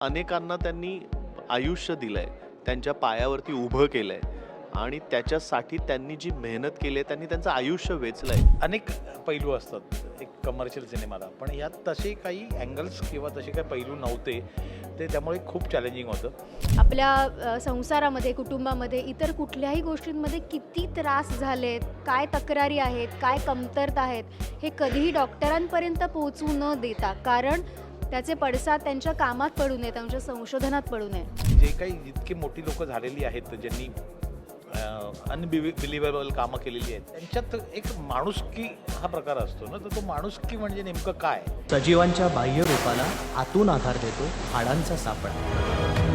अनेकांना त्यांनी आयुष्य दिलंय त्यांच्या पायावरती उभं केलंय आणि त्याच्यासाठी त्यांनी जी मेहनत केली आहे त्यांनी त्यांचं आयुष्य वेचलंय. अनेक पैलू असतात एक कमर्शियल सिनेमाला पण यात तसे काही अँगल्स किंवा तसे काही पैलू नव्हते ते त्यामुळे खूप चॅलेंजिंग होतं. आपल्या अ, संसारामध्ये कुटुंबामध्ये इतर कुठल्याही गोष्टींमध्ये किती त्रास झालेत काय तक्रारी आहेत काय कमतरता आहेत हे कधीही डॉक्टरांपर्यंत पोहोचू न देता. कारण त्याचे पडसाद त्यांच्या कामात पडू नये त्यांच्या संशोधनात पडू नये. जे काही जितकी मोठी लोक झालेली आहेत ज्यांनी अनबिलिव्हेबल कामं केलेली आहेत त्यांच्यात एक माणुसकी हा प्रकार असतो ना तर तो माणुसकी म्हणजे नेमकं काय? सजीवांच्या बाह्य रूपाला आतून आधार देतो हाडांचा सापळा.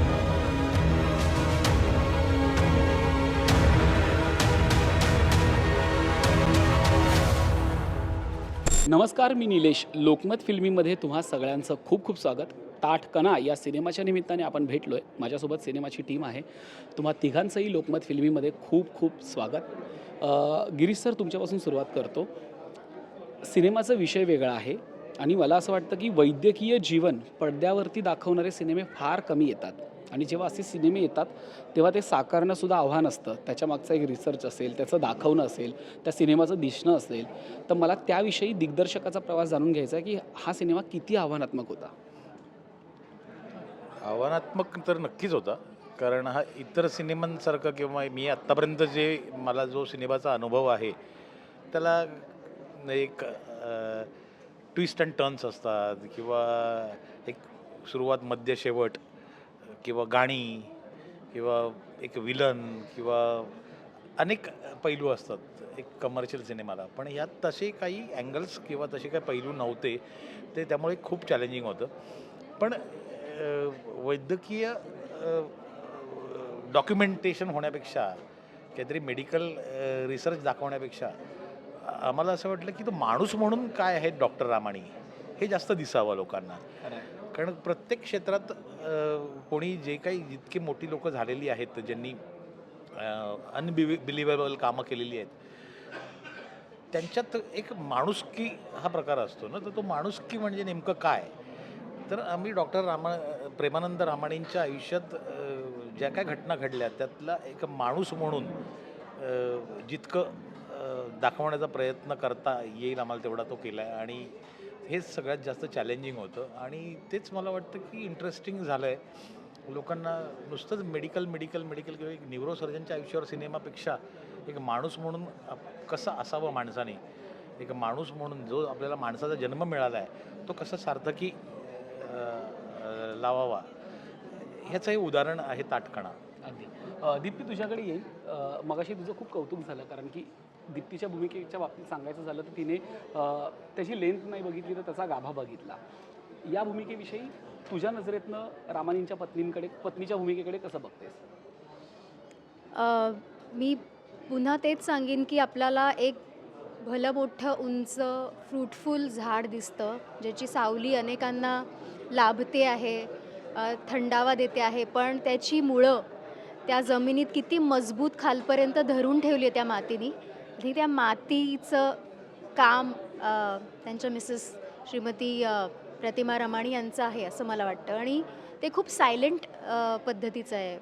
नमस्कार मी निलेश. लोकमत फिल्मीमध्ये तुम्हा सगळ्यांचं खूप खूप स्वागत. ताठकणा या सिनेमाच्या निमित्ताने आपण भेटलो आहे माझ्यासोबत सिनेमाची टीम आहे. तुम्हा तिघांचंही लोकमत फिल्मीमध्ये खूप खूप स्वागत. गिरीश सर तुमच्यापासून सुरुवात करतो. सिनेमाचा विषय वेगळा आहे आणि मला असं वाटतं की वैद्यकीय जीवन पडद्यावरती दाखवणारे सिनेमे फार कमी येतात. आणि जेव्हा असे सिनेमे येतात तेव्हा ते साकारणंसुद्धा आव्हान असतं. त्याच्यामागचा एक रिसर्च असेल त्याचं दाखवणं असेल त्या सिनेमाचं दिसणं असेल तर मला त्याविषयी दिग्दर्शकाचा प्रवास जाणून घ्यायचा आहे की हा सिनेमा किती आव्हानात्मक होता? आव्हानात्मक तर नक्कीच होता. कारण हा इतर सिनेमांसारखं किंवा मी आत्तापर्यंत जे मला जो सिनेमाचा अनुभव आहे त्याला एक ट्विस्ट अँड टर्न्स असतात किंवा एक सुरुवात मध्य शेवट किंवा गाणी किंवा एक विलन किंवा अनेक पैलू असतात एक कमर्शियल सिनेमाला पण यात तसे काही अँगल्स किंवा तसे काही पैलू नव्हते ते त्यामुळे खूप चॅलेंजिंग होतं. पण वैद्यकीय डॉक्युमेंटेशन होण्यापेक्षा काहीतरी मेडिकल रिसर्च दाखवण्यापेक्षा आम्हाला असं वाटलं की तो माणूस म्हणून काय आहे डॉक्टर रामाणी हे जास्त दिसावं लोकांना. कारण प्रत्येक क्षेत्रात कोणी जे काही जितकी मोठी लोकं झालेली आहेत ज्यांनी अनबिलिव्हेबल कामं केलेली आहेत त्यांच्यात एक माणुसकी हा प्रकार असतो ना. तर तो माणुसकी म्हणजे नेमकं काय? तर आम्ही डॉक्टर रामा प्रेमानंद रामाणींच्या आयुष्यात ज्या काय घटना घडल्या त्यातला एक माणूस म्हणून जितकं दाखवण्याचा प्रयत्न करता येईल आम्हाला तेवढा तो केला आहे आणि हेच सगळ्यात जास्त चॅलेंजिंग होतं. आणि तेच मला वाटतं की इंटरेस्टिंग झालं आहे लोकांना नुसतंच मेडिकल मेडिकल मेडिकल किंवा एक न्यूरोसर्जनच्या आयुष्यावर सिनेमापेक्षा एक माणूस म्हणून कसं असावं माणसाने? एक माणूस म्हणून जो आपल्याला माणसाचा जन्म मिळाला आहे तो कसा सार्थकी लावावा? ह्याचं हे उदाहरण आहे ताटकणा. अगदी. दीप्ती तुझ्याकडे येईल. मगाशी तुझं खूप कौतुक झालं कारण की दीप्तीच्या भूमिकेच्या बाबतीत सांगायचं झालं तर तिने त्याची लेंथ नाही बघितली तर त्याचा गाभा बघितला. या भूमिकेविषयी तुझ्या नजरेतनं रामानींच्या पत्नींकडे पत्नीच्या भूमिकेकडे कसं बघतेस? मी पुन्हा तेच सांगेन की आपल्याला एक भलं मोठं उंच फ्रूटफुल झाड दिसतं ज्याची सावली अनेकांना लाभते आहे थंडावा देते आहे पण त्याची मुळं त्या जमिनीत किती मजबूत खालपर्यंत धरून ठेवली आहे त्या मातीने आणि त्या मातीचं काम त्यांच्या मिसेस श्रीमती प्रतिमा रमाणी यांचं आहे असं मला वाटतं. आणि ते खूप सायलेंट पद्धतीचं आहे.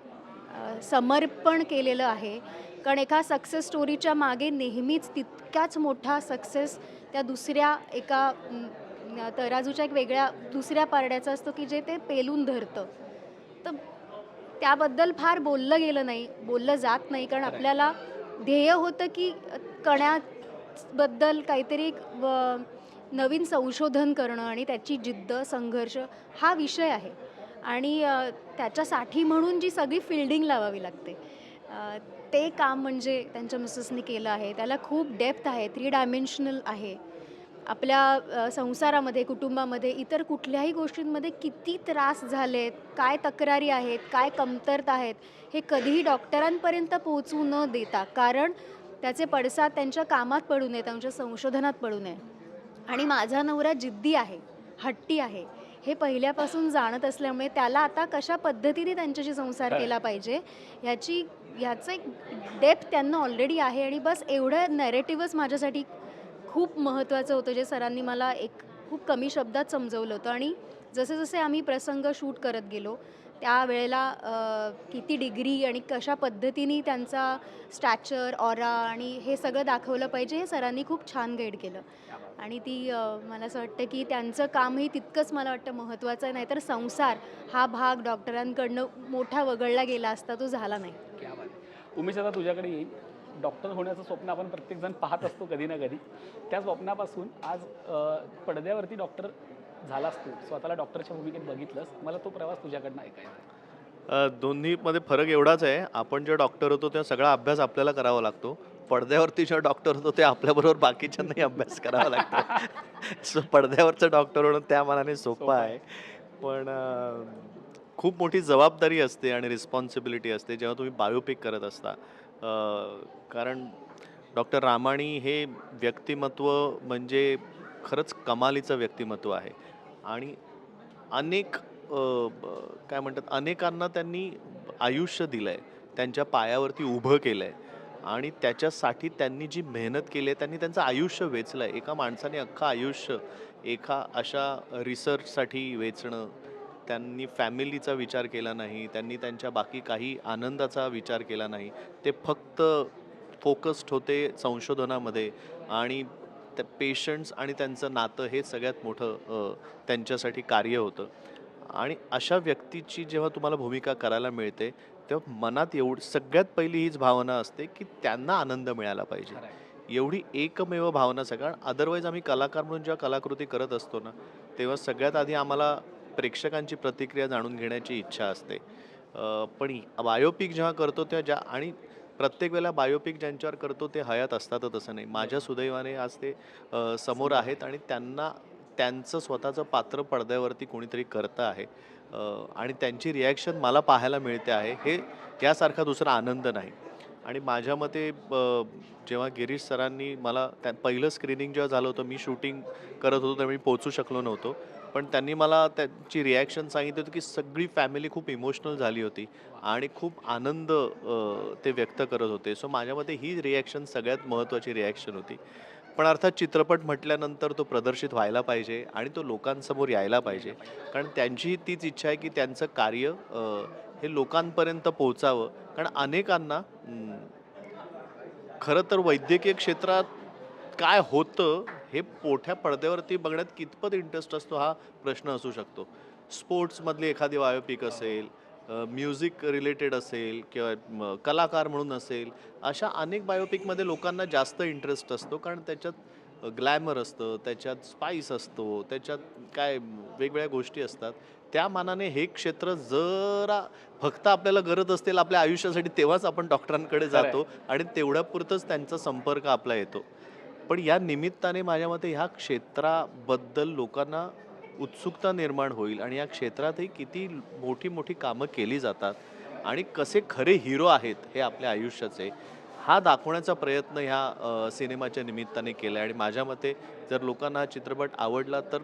समर्पण केलेलं आहे. कारण एका सक्सेस स्टोरीच्या मागे नेहमीच तितक्याच मोठा सक्सेस त्या दुसऱ्या एका तराजूच्या एक वेगळ्या दुसऱ्या पारड्याचा असतो की जे ते पेलून धरतं. तर त्याबद्दल फार बोललं गेलं नाही बोललं जात नाही. कारण. आपल्याला ध्येय होतं की कण्याबद्दल काहीतरी एक व- नवीन संशोधन करणं आणि त्याची जिद्द संघर्ष हा विषय आहे. आणि त्याच्यासाठी म्हणून जी सगळी फिल्डिंग लावावी लागते. ते काम म्हणजे त्यांच्या मिसेसनी केलं आहे. त्याला खूप डेप्थ आहे. थ्री डायमेन्शनल आहे. आपल्या संसारामध्ये कुटुंबामध्ये इतर कुठल्याही गोष्टींमध्ये किती त्रास झालेत काय तक्रारी आहेत काय कमतरता आहेत हे कधीही डॉक्टरांपर्यंत पोहोचू न देता कारण त्याचे पडसाद त्यांच्या कामात पडू नये त्यांच्या संशोधनात पडू नये आणि माझा नवरा जिद्दी आहे हट्टी आहे हे पहिल्यापासून जाणत असल्यामुळे त्याला आता कशा पद्धतीने त्यांच्याशी संसार. केला पाहिजे ह्याची ह्याचं एक डेप्थ त्यांना ऑलरेडी आहे आणि बस एवढं नॅरेटिव्हच माझ्यासाठी खूप महत्त्वाचं होतं जे सरांनी मला एक खूप कमी शब्दात समजवलं होतं. आणि जसे जसे आम्ही प्रसंग शूट करत गेलो त्यावेळेला किती डिग्री आणि कशा पद्धतीने त्यांचा स्टॅचर ऑरा आणि हे सगळं दाखवलं पाहिजे हे सरांनी खूप छान गाईड केलं. आणि ती मला असं वाटतं की त्यांचं कामही तितकंच मला वाटतं महत्त्वाचं आहे नाहीतर संसार हा भाग डॉक्टरांकडनं मोठा वगळला गेला असता तो झाला नाही. उमेश आता तुझ्याकडे येईल डॉक्टर होण्याचं स्वप्न आपण प्रत्येकजण पाहत असतो कधी ना कधी. त्या स्वप्नापासून आज पडद्यावरती डॉक्टर झालास तू स्वतःला डॉक्टरच्या भूमिकेत बघितलंस. मला तो प्रवास तुझ्याकडनं ऐकायचा दोन्हीमध्ये फरक एवढाच आहे. आपण जे डॉक्टर होतो तेव्हा सगळा अभ्यास आपल्याला करावा लागतो. पडद्यावरती जे डॉक्टर होतो ते आपल्याबरोबर बाकीच्यांनाही अभ्यास करावा लागतो. सो पडद्यावरचं डॉक्टर होणं त्या मनाने सोपं आहे. पण खूप मोठी जबाबदारी असते आणि रिस्पॉन्सिबिलिटी असते जेव्हा तुम्ही बायोपिक करत असता. कारण डॉक्टर रामाणी हे व्यक्तिमत्व म्हणजे खरंच कमालीचं व्यक्तिमत्व आहे. आणि अनेक काय म्हणतात अनेकांना त्यांनी आयुष्य दिलं आहे त्यांच्या पायावरती उभं केलं आहे आणि त्याच्यासाठी त्यांनी जी मेहनत केली आहे त्यांनी त्यांचं आयुष्य वेचलं आहे एका माणसाने अख्खं आयुष्य एका अशा रिसर्चसाठी वेचणं त्यांनी फॅमिलीचा विचार केला नाही त्यांनी त्यांच्या बाकी काही आनंदाचा विचार केला नाही ते फक्त फोकस्ड होते संशोधनामध्ये आणि त्या पेशंट्स आणि त्यांचं नातं हे सगळ्यात मोठं त्यांच्यासाठी कार्य होतं आणि अशा व्यक्तीची जेव्हा तुम्हाला भूमिका करायला मिळते तेव्हा मनात एवढ सगळ्यात पहिली हीच भावना असते की त्यांना आनंद मिळाला पाहिजे. एवढी एकमेव भावना कारण अदरवाईज आम्ही कलाकार म्हणून जेव्हा कलाकृती करत असतो ना तेव्हा सगळ्यात आधी आम्हाला प्रेक्षकांची प्रतिक्रिया जाणून घेण्याची इच्छा असते. पण बायोपिक जेव्हा करतो तेव्हा ज्या आणि प्रत्येक वेळेला बायोपिक ज्यांच्यावर करतो ते हयात असतातच असं नाही. माझ्या सुदैवाने आज ते समोर आहेत आणि त्यांना त्यांचं स्वतःचं पात्र पडद्यावरती कोणीतरी करतं आहे. आणि त्यांची रिॲक्शन मला पाहायला मिळते आहे. हे यासारखा दुसरा आनंद नाही. आणि माझ्या मते जेव्हा गिरीश सरांनी मला त्या पहिलं स्क्रीनिंग जेव्हा झालं होतं मी शूटिंग करत होतो त्यावेळी पोचू शकलो नव्हतो. पण त्यांनी मला त्यांची रिॲक्शन सांगितली होती की सगळी फॅमिली खूप इमोशनल झाली होती आणि खूप आनंद ते व्यक्त करत होते. सो माझ्या मते ही रिॲक्शन सगळ्यात महत्त्वाची रिॲक्शन होती. पण अर्थात चित्रपट म्हटल्यानंतर तो प्रदर्शित व्हायला पाहिजे आणि तो लोकांसमोर यायला पाहिजे. कारण त्यांची तीच इच्छा आहे की त्यांचं कार्य हे लोकांपर्यंत पोहोचावं. कारण अनेकांना खरं तर वैद्यकीय क्षेत्रात काय होतं हे मोठ्या पडद्यावरती बघण्यात कितपत इंटरेस्ट असतो हा प्रश्न असू शकतो. स्पोर्ट्समधली एखादी बायोपिक असेल म्युझिक रिलेटेड असेल किंवा कलाकार म्हणून असेल अशा अनेक बायोपिकमध्ये लोकांना जास्त इंटरेस्ट असतो कारण त्याच्यात ग्लॅमर असतं त्याच्यात स्पाइस असतो त्याच्यात काय वेगवेगळ्या गोष्टी असतात. त्या मानाने हे क्षेत्र जरा फक्त आपल्याला गरज असतील आपल्या आयुष्यासाठी तेव्हाच आपण डॉक्टरांकडे. जातो आणि तेवढ्यापुरतंच त्यांचा संपर्क आपला येतो. पण या निमित्ताने माझ्या मते ह्या क्षेत्राबद्दल लोकांना उत्सुकता निर्माण होईल आणि या क्षेत्रातही किती मोठी मोठी कामं केली जातात आणि कसे खरे हिरो आहेत हे आपल्या आयुष्याचे हा दाखवण्याचा प्रयत्न ह्या सिनेमाच्या निमित्ताने केला आहे. आणि माझ्या मते जर लोकांना हा चित्रपट आवडला तर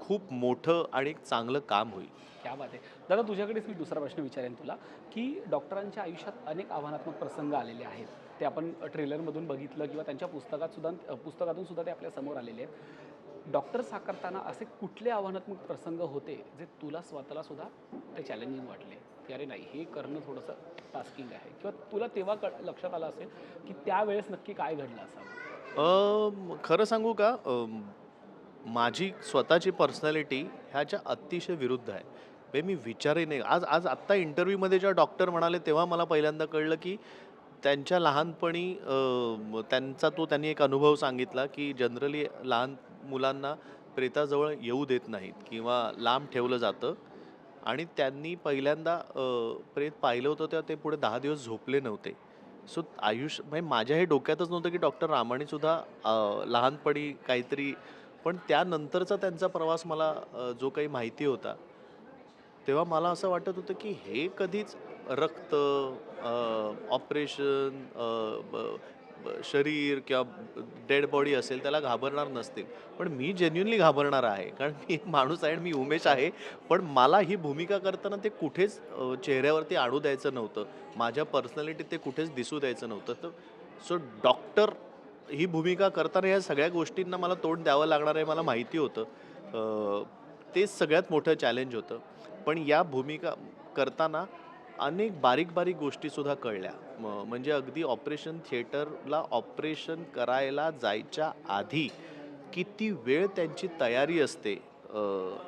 खूप मोठं आणि एक चांगलं काम होईल. क्या बात आहे. दादा तुझ्याकडेच मी दुसरा प्रश्न विचारेन तुला की डॉक्टरांच्या आयुष्यात अनेक आव्हानात्मक प्रसंग आलेले आहेत. ते आपण ट्रेलरमधून बघितलं किंवा त्यांच्या पुस्तकात सुद्धा पुस्तकातून सुद्धा ते आपल्यासमोर आलेले आहेत. डॉक्टर साकारताना असे कुठले आव्हानात्मक प्रसंग होते जे तुला स्वतःला सुद्धा ते चॅलेंजिंग वाटले? की अरे नाही हे करणं थोडंसं टास्किंग आहे. किंवा तुला तेव्हा क लक्षात आलं असेल की त्यावेळेस नक्की काय घडलं असावं? खरं सांगू का? माझी स्वतःची पर्सनॅलिटी ह्याच्या अतिशय विरुद्ध आहे. मी विचारही नाही. आज आज आत्ता इंटरव्ह्यूमध्ये जेव्हा डॉक्टर म्हणाले तेव्हा मला पहिल्यांदा कळलं की त्यांच्या लहानपणी त्यांचा तो त्यांनी एक अनुभव सांगितला की जनरली लहान मुलांना प्रेताजवळ येऊ देत नाहीत किंवा लांब ठेवलं जातं. आणि त्यांनी पहिल्यांदा अ, प्रेत पाहिलं होतं तेव्हा ते पुढे दहा दिवस झोपले नव्हते. सो आयुष्य म्हणजे माझ्या हे डोक्यातच नव्हतं की डॉक्टर रामाणीसुद्धा अ, लहानपणी काहीतरी पण त्यानंतरचा त्यांचा प्रवास मला अ, जो काही माहिती होता तेव्हा मला असं वाटत होतं की हे कधीच रक्त ऑपरेशन शरीर किंवा डेड बॉडी असेल त्याला घाबरणार नसतील. पण मी जेन्युनली घाबरणार आहे. कारण मी एक माणूस आहे आणि मी उमेश आहे. पण मला ही भूमिका करताना ते कुठेच चेहऱ्यावरती आणू द्यायचं नव्हतं. माझ्या पर्सनॅलिटीत ते कुठेच दिसू द्यायचं नव्हतं. तर सो डॉक्टर ही भूमिका करताना या सगळ्या गोष्टींना मला तोंड द्यावं लागणार आहे मला माहिती होतं. ते सगळ्यात मोठं चॅलेंज होतं. पण या भूमिका करताना अनेक बारीक बारीक गोष्टीसुद्धा कळल्या. म- म्हणजे अगदी ऑपरेशन थिएटरला ऑपरेशन करायला जायच्या आधी किती वेळ त्यांची तयारी असते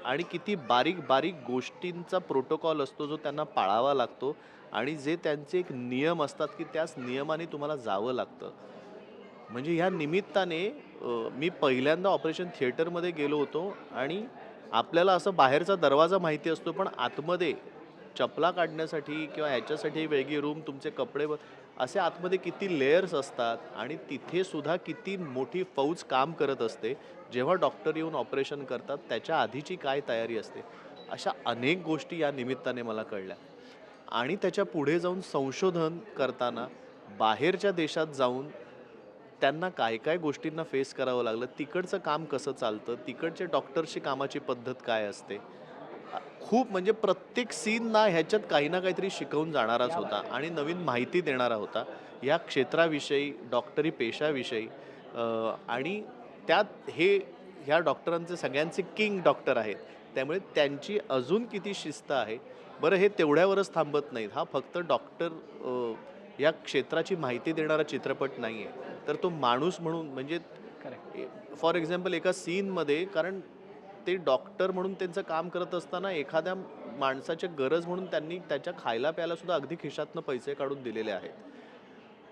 आणि किती बारीक बारीक गोष्टींचा प्रोटोकॉल असतो जो त्यांना पाळावा लागतो आणि जे त्यांचे एक नियम असतात की त्याच नियमाने तुम्हाला जावं लागतं. म्हणजे ह्या निमित्ताने मी पहिल्यांदा ऑपरेशन थिएटरमध्ये गेलो होतो आणि आपल्याला असं बाहेरचा दरवाजा माहिती असतो पण आतमध्ये चपला काढण्यासाठी किंवा ह्याच्यासाठी वेगळी रूम तुमचे कपडे असे आतमध्ये किती लेयर्स असतात आणि तिथे सुद्धा किती मोठी फौज काम करत असते. जेव्हा डॉक्टर येऊन ऑपरेशन करतात त्याच्या आधीची काय तयारी असते? अशा अनेक गोष्टी या निमित्ताने मला कळल्या. आणि त्याच्या पुढे जाऊन संशोधन करताना बाहेरच्या देशात जाऊन त्यांना काय काय गोष्टींना फेस करावं लागलं तिकडचं काम कसं चालतं तिकडचे डॉक्टरशी कामाची पद्धत काय असते खूप म्हणजे प्रत्येक सीन ना ह्याच्यात काही ना काहीतरी शिकवून जाणाराच होता आणि नवीन माहिती देणारा होता. या क्षेत्राविषयी डॉक्टरी पेशाविषयी आणि त्यात हे ह्या डॉक्टरांचे सगळ्यांचे किंग डॉक्टर आहेत. त्यामुळे त्यांची अजून किती शिस्त आहे बरं हे तेवढ्यावरच थांबत नाहीत. हा फक्त डॉक्टर या क्षेत्राची माहिती देणारा चित्रपट नाही आहे तर तो माणूस म्हणून म्हणजे फॉर एक्झाम्पल एका सीनमध्ये कारण ते डॉक्टर म्हणून त्यांचं काम करत असताना एखाद्या माणसाची गरज म्हणून त्यांनी त्याच्या खायला प्यायला सुद्धा अगदी खिशातनं पैसे काढून दिलेले आहेत.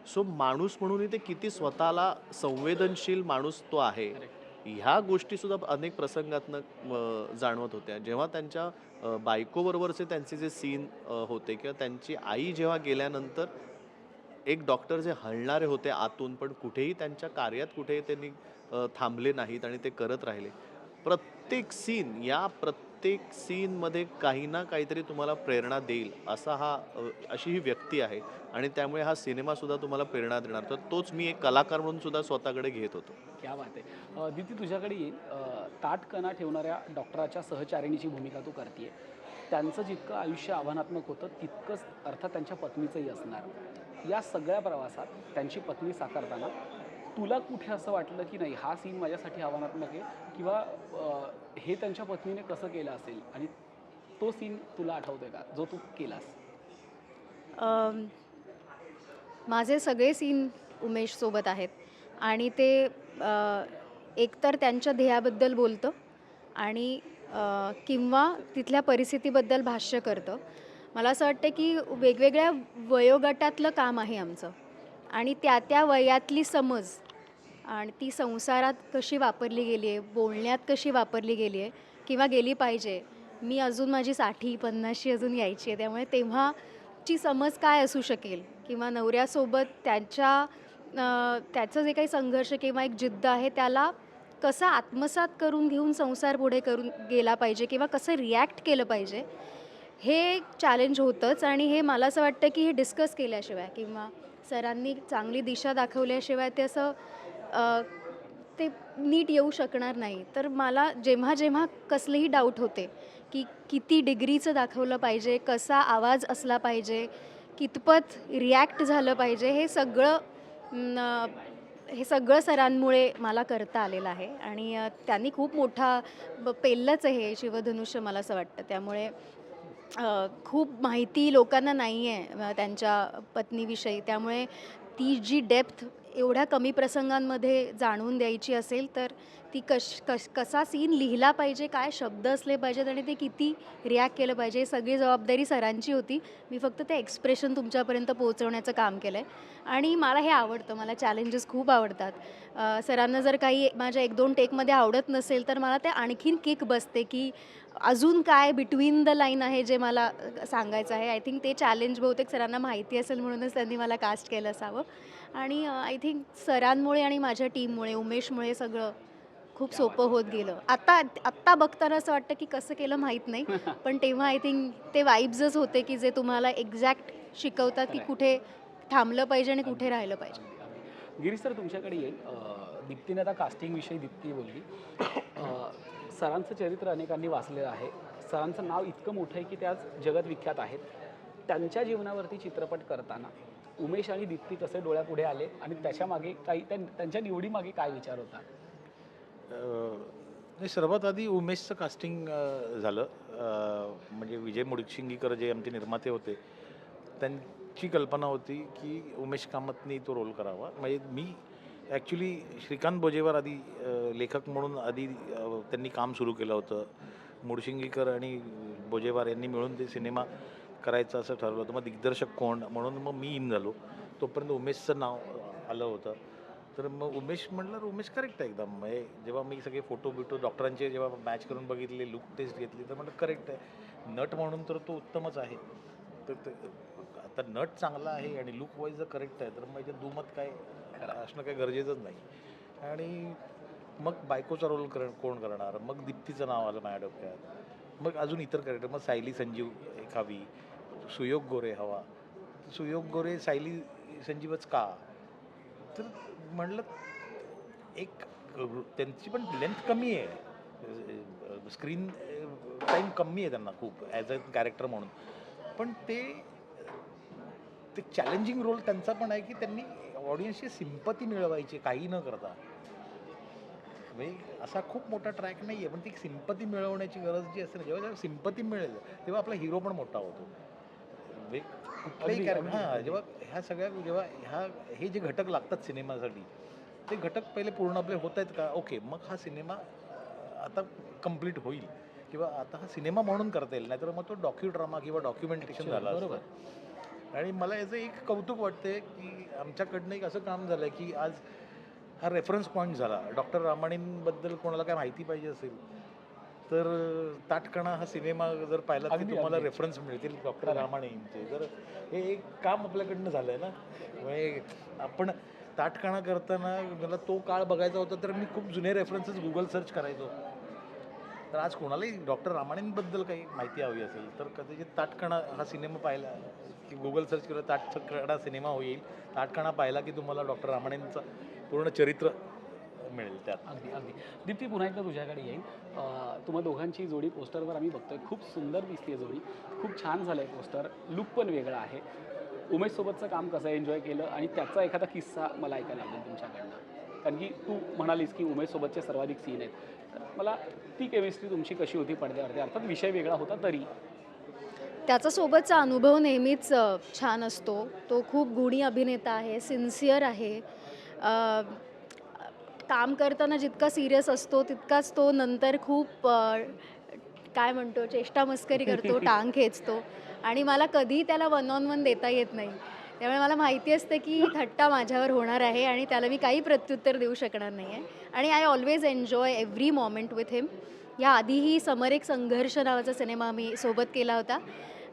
सो माणूस म्हणूनही ते किती स्वतःला संवेदनशील माणूस तो आहे ह्या गोष्टी सुद्धा अनेक प्रसंगातनं जाणवत होत्या. जेव्हा त्यांच्या बायकोबरोबरचे त्यांचे जे सीन होते किंवा त्यांची आई जेव्हा गेल्यानंतर एक डॉक्टर जे हलणारे होते आतून पण कुठेही त्यांच्या कार्यात कुठेही त्यांनी थांबले नाहीत आणि ते करत राहिले. प्रत्येक सीन या प्रत्येक सीनमध्ये काही ना काहीतरी तुम्हाला प्रेरणा देईल असा हा अशी ही व्यक्ती आहे. आणि त्यामुळे हा सिनेमासुद्धा तुम्हाला प्रेरणा देणार. तर तोच मी एक कलाकार म्हणून सुद्धा स्वतःकडे घेत होतो. क्या बात आहे. दिदी तुझ्याकडे येईल ताटकणा ठेवणाऱ्या डॉक्टराच्या सहचारिणीची भूमिका तू करते त्यांचं जितकं आयुष्य आव्हानात्मक होतं तितकंच अर्थात त्यांच्या पत्नीचंही असणार. या सगळ्या प्रवासात त्यांची पत्नी साकारताना तुला कुठे असं वाटलं की नाही हा सीन माझ्यासाठी आव्हानात्मक आहे? किंवा हे त्यांच्या पत्नीने कसं केलं असेल? आणि तो सीन तुला आठवतोय का? जो तू केलास. माझे सगळे सीन उमेशसोबत आहेत. आणि ते एकतर त्यांच्या ध्येयाबद्दल बोलतं आणि किंवा तिथल्या परिस्थितीबद्दल भाष्य करतं. मला असं वाटतं की वेगवेगळ्या वयोगटातलं काम आहे आमचं. आणि त्या त्या वयातली समज आणि ती संसारात कशी वापरली गेली आहे बोलण्यात कशी वापरली गेली आहे किंवा गेली पाहिजे मी अजून माझी साठी पन्नाशी अजून यायची आहे त्यामुळे तेव्हाची समज काय असू शकेल? किंवा नवऱ्यासोबत त्यांच्या त्याचं जे काही संघर्ष किंवा एक जिद्द आहे त्याला कसा आत्मसात करून घेऊन संसार पुढे करून गेला पाहिजे किंवा कसं रिॲक्ट केलं पाहिजे हे चॅलेंज होतंच. आणि हे मला असं वाटतं की हे डिस्कस केल्याशिवाय किंवा सरांनी चांगली दिशा दाखवल्याशिवाय ते असं ते नीट येऊ शकणार नाही. तर मला जेव्हा जेव्हा कसलेही डाऊट होते की किती डिग्रीचं दाखवलं पाहिजे कसा आवाज असला पाहिजे कितपत रिॲक्ट झालं पाहिजे हे सगळं हे सगळं सरांमुळे मला करता आलेलं आहे. आणि त्यांनी खूप मोठा पेललंच आहे हे शिवधनुष्य मला असं वाटतं. त्यामुळे खूप माहिती लोकांना नाही आहे त्यांच्या पत्नीविषयी. त्यामुळे ती जी डेप्थ एवढ्या कमी प्रसंगांमध्ये जाणून द्यायची असेल तर ती कश कश कसा सीन लिहिला पाहिजे काय शब्द असले पाहिजेत आणि ते किती रिॲक्ट केलं पाहिजे सगळी जबाबदारी सरांची होती. मी फक्त ते एक्सप्रेशन तुमच्यापर्यंत पोहोचवण्याचं काम केलं आहे आणि मला हे आवडतं मला चॅलेंजेस खूप आवडतात. सरांना जर काही माझ्या एक दोन टेकमध्ये आवडत नसेल तर मला ते आणखीन किक बसते की अजून काय बिटवीन द लाईन आहे जे मला सांगायचं आहे. आय थिंक ते चॅलेंज बहुतेक सरांना माहिती असेल म्हणूनच त्यांनी मला कास्ट केलं असावं. आणि आय थिंक सरांमुळे आणि माझ्या टीममुळे उमेशमुळे सगळं खूप सोपं होत गेलं. आता आत्ता बघताना असं वाटतं की कसं केलं माहीत नाही पण तेव्हा आय थिंक ते वाईब्सच होते की जे तुम्हाला एक्झॅक्ट शिकवतात की. कुठे थांबलं पाहिजे आणि कुठे राहिलं पाहिजे. गिरीश सर तुमच्याकडे येईल. दीप्तीने आता कास्टिंगविषयी दीप्ती बोलली. सरांचं चरित्र अनेकांनी वाचलेलं आहे. सरांचं नाव इतकं मोठं आहे की ते आज जगत विख्यात आहेत. त्यांच्या जीवनावरती चित्रपट करताना उमेश आणि दीप्ती कसे डोळ्यापुढे आले आणि त्याच्यामागे काही त्यांच्या निवडीमागे काय विचार होता? नाही सर्वात आधी उमेशचं कास्टिंग झालं. म्हणजे विजय मुडशिंगीकर जे आमचे निर्माते होते त्यांची कल्पना होती की उमेश कामतनी तो रोल करावा. म्हणजे मी ॲक्च्युली श्रीकांत बोजेवर आधी लेखक म्हणून आधी त्यांनी काम सुरू केलं होतं. मुडशिंगीकर आणि बोजेवार यांनी मिळून ते सिनेमा करायचं असं ठरवलं होतं. मग दिग्दर्शक कोण? म्हणून मग मी इन झालो. तोपर्यंत उमेशचं नाव आलं होतं. तर मग उमेश म्हटलं उमेश करेक्ट आहे एकदम. म्हणजे जेव्हा मी सगळे फोटो बिटो डॉक्टरांचे जेव्हा मॅच करून बघितले लुक टेस्ट घेतली तर म्हटलं करेक्ट आहे. नट म्हणून तर तो उत्तमच आहे. तर ते- आता नट चांगला आहे आणि लुक वाईज जर करेक्ट आहे तर मग याच्यात दुमत काय असणं काही गरजेचंच नाही. आणि मग बायकोचा रोल कर कोण करणार? मग दीप्तीचं नाव आलं माझ्या डोक्यात. मग अजून इतर करेक्टर मग सायली संजीव एक हवी. सुयोग गोरे हवा. सुयोग गोरे सायली संजीवच का? तर म्हणलं एक त्यांची पण लेंथ कमी आहे. स्क्रीन टाईम कमी आहे त्यांना खूप ॲज अ कॅरेक्टर म्हणून. पण ते ते चॅलेंजिंग रोल त्यांचा पण आहे की त्यांनी ऑडियन्सची सिंपती मिळवायची काही न करता. म्हणजे असा खूप मोठा ट्रॅक नाही आहे पण ती सिंपती मिळवण्याची गरज जी असते ना जेव्हा जेव्हा सिंपती मिळेल तेव्हा आपला हिरो पण मोठा होतो. हां जेव्हा ह्या सगळ्या जेव्हा ह्या हे जे घटक लागतात सिनेमासाठी ते घटक पहिले पूर्ण आपले होत आहेत का? ओके मग हा सिनेमा आता कंप्लीट होईल. किंवा आता हा सिनेमा म्हणून करता येईल नाहीतर मग तो डॉक्यू ड्रामा किंवा डॉक्युमेंटेशन झाला बरोबर. बरोबर. आणि मला याचं एक कौतुक वाटते की आमच्याकडनं एक असं काम झालं की आज हा रेफरन्स पॉईंट झाला. डॉक्टर रामाणींबद्दल कोणाला काय माहिती पाहिजे असेल तर ताटकणा हा सिनेमा जर पाहिला तर तुम्हाला. रेफरन्स मिळतील डॉक्टर रामाणींचे तर हे एक काम आपल्याकडनं झालं आहे ना? म्हणजे आपण ताटकणा करताना मला तो काळ बघायचा होता तर मी खूप जुने रेफरन्सेस गुगल सर्च करायचो. तर आज कोणालाही डॉक्टर रामाणींबद्दल काही माहिती हवी असेल तर कदाचित ताटकणा हा सिनेमा पाहिला की गुगल सर्च केलं ताटकणा सिनेमा होईल. ताटकणा पाहिला की तुम्हाला डॉक्टर रामाणींचं पूर्ण चरित्र मिळेल त्यात. अगदी अगदी. दीप्ती पुन्हा एकदा तुझ्याकडे येईल अं, तुम्हा दोघांची जोडी पोस्टरवर आम्ही बघतोय. खूप सुंदर दिसते जोडी. खूप छान झालं आहे पोस्टर. लुक पण वेगळा आहे. उमेशसोबतचं काम कसं एन्जॉय केलं. आणि त्याचा एखादा किस्सा मला ऐकायला आवडेल तुमच्याकडनं. कारण की तू म्हणालीस की उमेशसोबतचे सर्वाधिक सीन आहेत. तर मला ती केमिस्ट्री तुमची कशी होती पडद्यावरती अर्थात विषय वेगळा होता तरी. त्याच्यासोबतचा अनुभव नेहमीच छान असतो. तो खूप गुणी अभिनेता आहे सिन्सिअर आहे. अ, काम करताना जितका सिरियस असतो तितकाच तो नंतर खूप काय म्हणतो चेष्टा मस्करी करतो टांग खेचतो. आणि मला कधीही त्याला वन ऑन वन देता येत नाही. त्यामुळे मला माहिती असते की थट्टा माझ्यावर होणार आहे आणि त्याला मी काही प्रत्युत्तर देऊ शकणार नाही आहे आणि I always enjoy every moment with him या आधीही समर एक संघर्ष नावाचा सिनेमा आम्ही सोबत केला होता.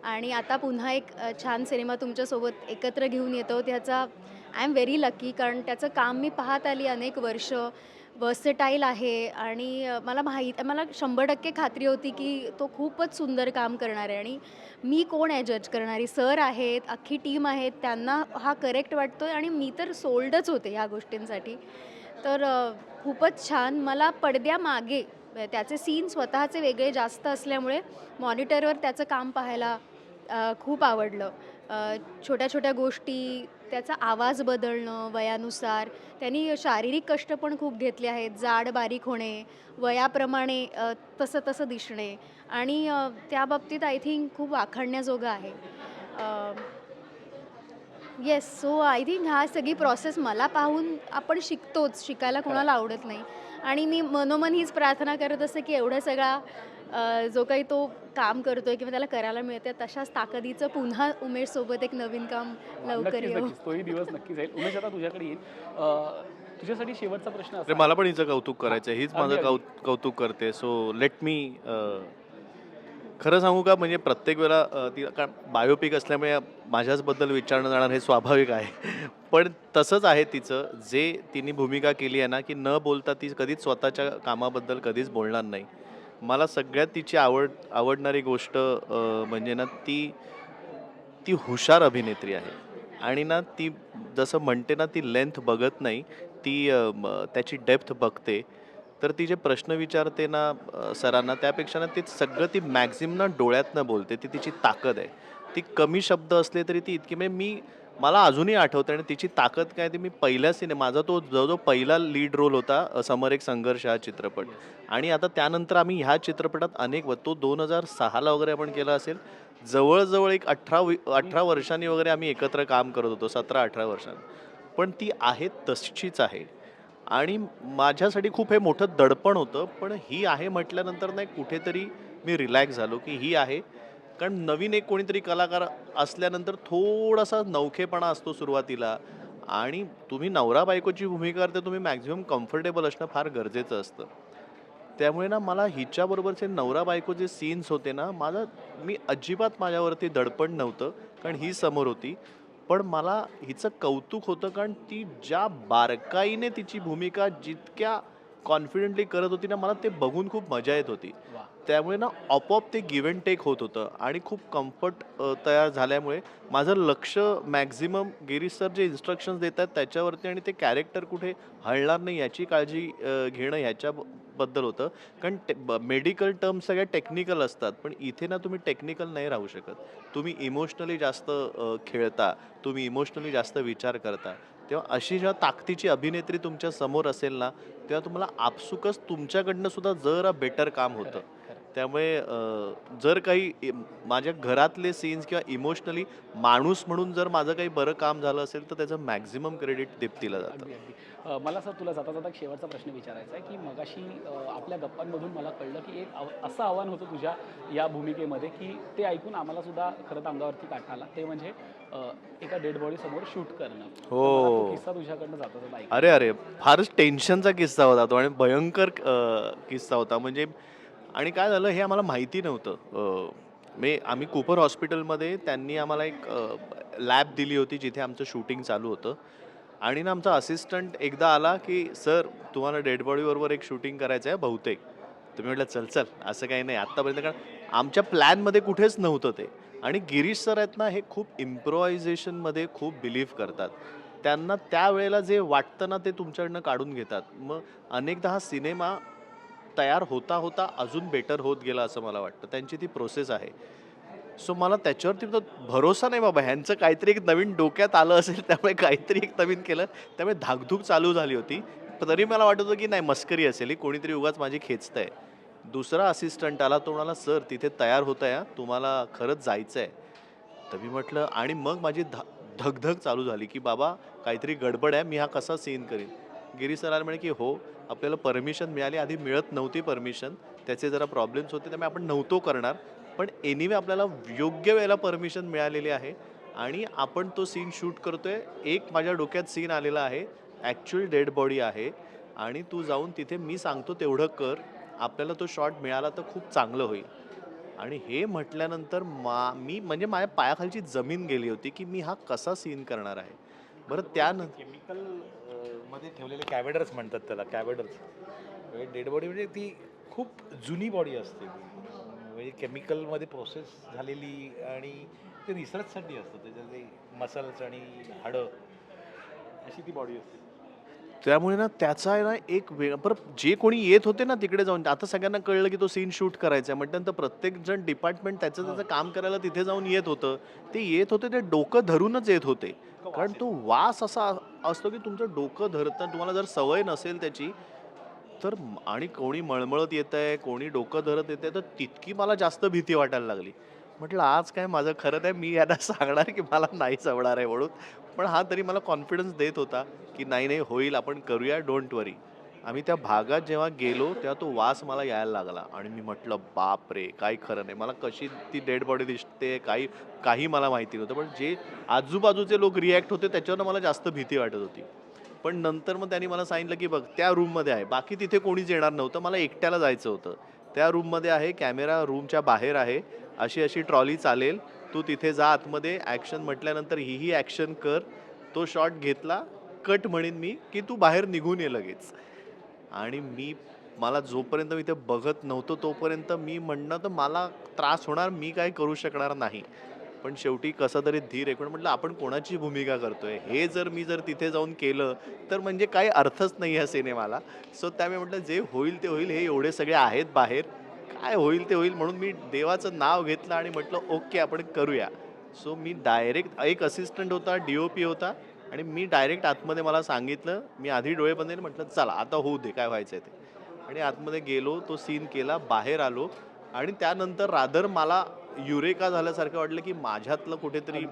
आणि आता पुन्हा एक छान सिनेमा तुमच्यासोबत एकत्र घेऊन येतो. त्याचा आय एम व्हेरी लकी कारण त्याचं काम मी पाहत आली अनेक वर्ष. वर्सेटाईल आहे आणि मला माहीत मला शंभर टक्के खात्री होती की तो खूपच सुंदर काम करणार आहे. आणि मी कोण आहे जज करणारी? सर आहेत अख्खी टीम आहेत त्यांना हा करेक्ट वाटतो आणि मी तर सोल्डच होते ह्या गोष्टींसाठी. तर खूपच छान. मला पडद्यामागे त्याचे सीन स्वतःचे वेगळे जास्त असल्यामुळे मॉनिटरवर त्याचं काम पाहायला खूप आवडलं. छोट्या छोट्या गोष्टी त्याचा आवाज बदलणं वयानुसार. त्यांनी शारीरिक कष्ट पण खूप घेतले आहेत. जाड बारीक होणे वयाप्रमाणे तसं तसं दिसणे. आणि त्या बाबतीत आय थिंक खूप वाखाणण्याजोगं आहे. येस सो आय थिंक हा सगळी प्रोसेस मला पाहून आपण शिकतोच. शिकायला कोणाला आवडत नाही. आणि मी मनोमन हीच प्रार्थना करत असते की एवढा सगळा जो काही तो काम करतोय किंवा त्याला करायला मिळते तशाच ताकदीचं पुन्हा उमेशसोबत एक नवीन काम लवकर येऊ. नक्कीच. तोही दिवस नक्कीच येईल उमेश आता तुझ्याकडे येईल. अं, तुझ्यासाठी शेवटचा प्रश्न अरे असा मला पण हिचं कौतुक करायचं आहे. हीच माझं कौ कौतुक करते. सो लेट मी खरं सांगू का म्हणजे प्रत्येक वेळा ती कारण बायोपिक असल्यामुळे माझ्याचबद्दल विचारणं जाणार हे स्वाभाविक आहे. पण तसंच आहे तिचं. जे तिने भूमिका केली आहे ना की न बोलता ती कधीच स्वतःच्या कामाबद्दल कधीच बोलणार नाही. मला सगळ्यात तिची आवड आवडणारी गोष्ट म्हणजे ना ती ती हुशार अभिनेत्री आहे. आणि ना ती जसं म्हणते ना ती लेंथ बघत नाही ती त्याची डेप्थ बघते. तर ती जे प्रश्न विचारते ना सरांना त्यापेक्षा ना ती सगळं ती मॅक्झिम ना डोळ्यातनं बोलते ती तिची ताकद आहे. ती कमी शब्द असले तरी ती इतकी म्हणजे मी मला अजूनही आठवतं आणि तिची ताकद काय ते मी पहिल्या सिने माझा तो जवळजवळ पहिला लीड रोल होता समर एक संघर्ष हा चित्रपट. आणि आता त्यानंतर आम्ही ह्या चित्रपटात अनेक व- तो दोन हजार सहाला वगैरे आपण केला असेल जवळजवळ एक अठरा अठरा वर्षांनी वगैरे आम्ही एकत्र काम करत होतो सतरा अठरा वर्षांनी. पण ती आहे तशीच आहे. आणि माझ्यासाठी खूप हे मोठं दडपण होतं पण ही आहे म्हटल्यानंतर नाही कुठेतरी मी रिलॅक्स झालो की ही आहे. कारण नवीन एक कोणीतरी कलाकार असल्यानंतर थोडासा नवखेपणा असतो सुरुवातीला. आणि तुम्ही नवरा बायकोची भूमिका करते तुम्ही मॅक्झिमम कम्फर्टेबल असणं फार गरजेचं असतं. त्यामुळे ना मला हिच्याबरोबरचे नवरा बायको जे सीन्स होते ना माझा मी अजिबात माझ्यावरती दडपण नव्हतं कारण ही समोर होती. पण मला हिचं कौतुक होतं कारण ती ज्या बारकाईने तिची भूमिका जितक्या कॉन्फिडेंटली करत होती ना मला ते बघून खूप मजा येत होती. वा. त्यामुळे ना आपोआप ते गिव्ह अँड टेक होत होतं आणि खूप कम्फर्ट तयार झाल्यामुळे माझं लक्ष मॅक्झिमम गिरीश सर जे इन्स्ट्रक्शन्स देतात त्याच्यावरती आणि ते कॅरेक्टर कुठे हळणार नाही याची काळजी घेणं ह्याच्याबद्दल होतं. कारण ते मेडिकल टर्म सगळ्या टेक्निकल असतात. पण इथे ना तुम्ही टेक्निकल नाही राहू शकत. तुम्ही इमोशनली जास्त खेळता तुम्ही इमोशनली जास्त विचार करता. तेव्हा अशी जेव्हा ताकदीची अभिनेत्री तुमच्यासमोर असेल ना तेव्हा तुम्हाला आपसुकच तुमच्याकडनं सुद्धा जरा बेटर काम होतं. त्यामुळे जर काही माझ्या घरातले सीन्स किंवा इमोशनली माणूस म्हणून जर माझं काही बरं काम झालं असेल तर त्याचं मॅक्झिमम क्रेडिट दीप्तीला जातं. मला सर तुला जाता जाता शेवटचा प्रश्न विचारायचा आहे की मगाशी आपल्या गप्पांमधून मला कळलं की एक असं आव्हान होतं तुझ्या या भूमिकेमध्ये की ते ऐकून आम्हाला सुद्धा खरं तर अंगावरती काटा आला. ते म्हणजे एका डेड बॉडी समोर शूट करणं. हो. किस्सा तुझ्याकडनं जाता अरे अरे. फारच टेन्शनचा किस्सा होता तो आणि भयंकर किस्सा होता. म्हणजे आणि काय झालं हे आम्हाला माहिती नव्हतं. मे आम्ही कुपर हॉस्पिटलमध्ये त्यांनी आम्हाला एक लॅब दिली होती जिथे आमचं शूटिंग चालू होतं. आणि ना आमचा असिस्टंट एकदा आला की सर तुम्हाला डेड बॉडीबरोबर एक शूटिंग करायचं आहे बहुतेक. तुम्ही म्हटलं चल चल असं काही नाही आत्तापर्यंत कारण आमच्या प्लॅनमध्ये कुठेच नव्हतं ते. आणि गिरीश सर आहेत ना हे खूप इम्प्रोवायझेशनमध्ये खूप बिलीव्ह करतात. त्यांना त्यावेळेला जे वाटतं ना ते तुमच्याकडनं काढून घेतात. मग अनेकदा हा सिनेमा तयार होता होता अजून बेटर होत गेला असं मला वाटतं. त्यांची ती प्रोसेस आहे. सो मला त्याच्यावरती तो भरोसा नाही बाबा. ह्यांचं काहीतरी एक नवीन डोक्यात आलं असेल त्यामुळे काहीतरी एक नवीन केलं. त्यामुळे धाकधूक चालू झाली होती. तरी मला वाटत होतं की नाही मस्करी असेल ही. कोणीतरी उगाच माझी खेचतंय. दुसरा असिस्टंट आला तो म्हणाला सर तिथे तयार होत आहे तुम्हाला खरंच जायचं आहे तर मी म्हटलं आणि मग माझी धा धगधग चालू झाली की बाबा काहीतरी गडबड आहे. मी हा कसा सीन करीन? गिरी सराला म्हणे की हो. आपल्याला परमिशन मिळाली. आधी मिळत नव्हती परमिशन त्याचे जरा प्रॉब्लेम्स होते त्यामुळे आपण नव्हतो करणार. पण एनिवे आपल्याला योग्य वेळेला परमिशन मिळालेली आहे. आणि आपण तो सीन शूट करतोय. एक माझ्या डोक्यात सीन आलेला आहे. ॲक्च्युअल डेड बॉडी आहे. आणि तू जाऊन तिथे मी सांगतो तेवढं कर. आपल्याला तो शॉट मिळाला तर खूप चांगलं होईल. आणि हे म्हटल्यानंतर मा मी म्हणजे माझ्या पायाखालची जमीन गेली होती की मी हा कसा सीन करणार आहे? बरं त्यानंतर केमिकल मध्ये ठेवलेले कॅवेडर्स म्हणतात त्याला कॅवेडर्स. डेड बॉडी म्हणजे ती खूप जुनी बॉडी असते. म्हणजे केमिकलमध्ये प्रोसेस झालेली आणि ते रिसर्चसाठी असतं. त्याच्यात मसल्स आणि हाडं अशी ती बॉडी असते. त्यामुळे ना त्याचा ना एक वेळ बरं जे कोणी येत होते ना तिकडे जाऊन आता सगळ्यांना कळलं की तो सीन शूट करायचा आहे. म्हटल्यानंतर प्रत्येक जण डिपार्टमेंट त्याचं त्याचं काम करायला तिथे जाऊन येत होतं. ते येत होते ते डोकं धरूनच येत होते. कारण तो वास असा असतो की तुमचं डोकं धरतं तुम्हाला जर सवय नसेल त्याची तर आणि कोणी मळमळत येत आहे कोणी डोकं धरत येत आहे तर तितकी मला जास्त भीती वाटायला लागली. म्हटलं आज काय माझं खरं आहे मी यांना सांगणार की मला नाही जमणार आहे म्हणून. पण हा तरी मला कॉन्फिडन्स देत होता की नाही नाही होईल आपण करूया डोंट वरी आम्ही त्या भागात जेव्हा गेलो तेव्हा तो वास मला यायला लागला. आणि मी म्हटलं बाप रे काही खरं नाही. मला कशी ती डेड बॉडी दिसते काही काही मला माहिती नव्हतं. पण जे आजूबाजूचे लोक रिॲक्ट होते त्याच्यावरनं मला जास्त भीती वाटत होती. पण नंतर मग त्यांनी मला सांगितलं की बघ त्या रूममध्ये आहे. बाकी तिथे कोणीच येणार नव्हतं. मला एकट्याला जायचं होतं. त्या रूममध्ये आहे कॅमेरा रूमच्या बाहेर आहे. अशी अशी ट्रॉली चालेल. तू तिथे जा आतमध्ये. ॲक्शन म्हटल्यानंतर ही ही ॲक्शन कर. तो शॉट घेतला. कट म्हणेन मी की तू बाहेर निघून ये लगेच. आणि मी मला जोपर्यंत मी ते बघत नव्हतो तोपर्यंत मी म्हणणं तर मला त्रास होणार मी काय करू शकणार नाही. पण शेवटी कसं तरी धीर एकूण म्हटलं आपण कोणाची भूमिका करतोय? हे जर मी जर तिथे जाऊन केलं तर म्हणजे काही अर्थच नाही या सिनेमाला. सो त्यामुळे म्हटलं जे होईल ते होईल हे एवढे सगळे आहेत बाहेर. काय होईल ते होईल म्हणून मी देवाचं नाव घेतलं आणि म्हटलं ओके आपण करूया. सो मी डायरेक्ट एक असिस्टंट होता डी ओ पी होता. आणि मी डायरेक्ट आतमध्ये मला सांगितलं मी आधी डोळे बंद केले म्हटलं चला आता होऊ दे काय व्हायचं आहे ते. आणि आतमध्ये गेलो तो सीन केला बाहेर आलो आणि त्यानंतर रादर मला युरेका झाल्यासारखं वाटलं की माझ्यातलं कुठेतरी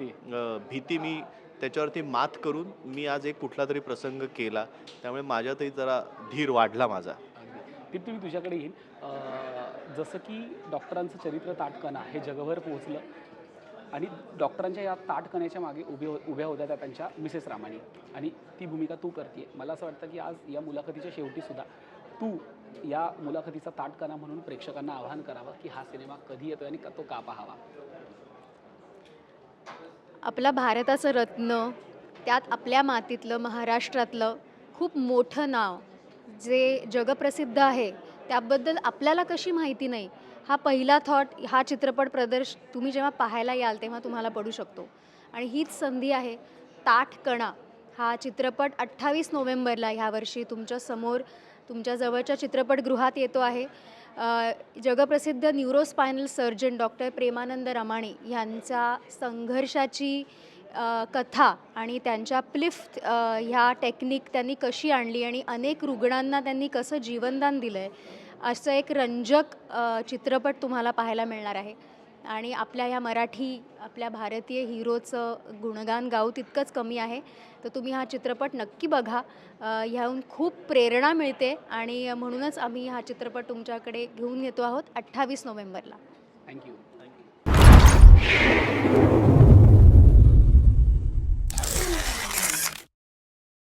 भीती मी त्याच्यावरती मात करून मी आज एक कुठला तरी प्रसंग केला. त्यामुळे माझ्यातही जरा धीर वाढला माझा. दीप्ती मी तुझ्याकडे येईन. अं, जसं की डॉक्टरांचं चरित्र ताटकणा हे जगभर पोहोचलं. आणि डॉक्टरांच्या या ताटकण्याच्या मागे उभे हो- उभ्या होत्या त्या त्यांच्या मिसेस रामाणी आणि ती भूमिका तू करते मला असं वाटतं की आज या मुलाखतीच्या शेवटीसुद्धा तू या मुलाखतीचा ताटकणा म्हणून प्रेक्षकांना आवाहन करावं की हा सिनेमा कधी येतोय आणि तो का पाहावा? आपला भारताचं रत्न त्यात आपल्या मातीतलं महाराष्ट्रातलं खूप मोठं नाव जे जगप्रसिद्ध आहे त्याबद्दल आपल्याला कशी माहिती नाही हा पहिला थॉट हा चित्रपट प्रदर्श तुम्ही जेव्हा पाहायला याल तेव्हा तुम्हाला पडू शकतो. आणि हीच संधी आहे ताठ कणा हा चित्रपट अठ्ठावीस नोव्हेंबरला ह्यावर्षी तुमच्यासमोर तुमच्या जवळच्या चित्रपटगृहात येतो आहे. जगप्रसिद्ध neurospinal surgeon doctor Premanand Ramane यांचा संघर्षाची कथा आणि त्यांच्या प्लिफ्ट ह्या टेक्निक त्यांनी कशी आणली आणि अनेक रुग्णांना त्यांनी कसं जीवनदान दिलं आहे असं एक रंजक चित्रपट तुम्हाला पाहायला मिळणार आहे. आणि आपल्या ह्या मराठी आपल्या भारतीय हिरोचं गुणगान गाऊ तितकंच कमी आहे. तर तुम्ही हा चित्रपट नक्की बघा. ह्याहून खूप प्रेरणा मिळते. आणि म्हणूनच आम्ही हा चित्रपट तुमच्याकडे घेऊन येतो आहोत अठ्ठावीस नोव्हेंबरला. थँक्यू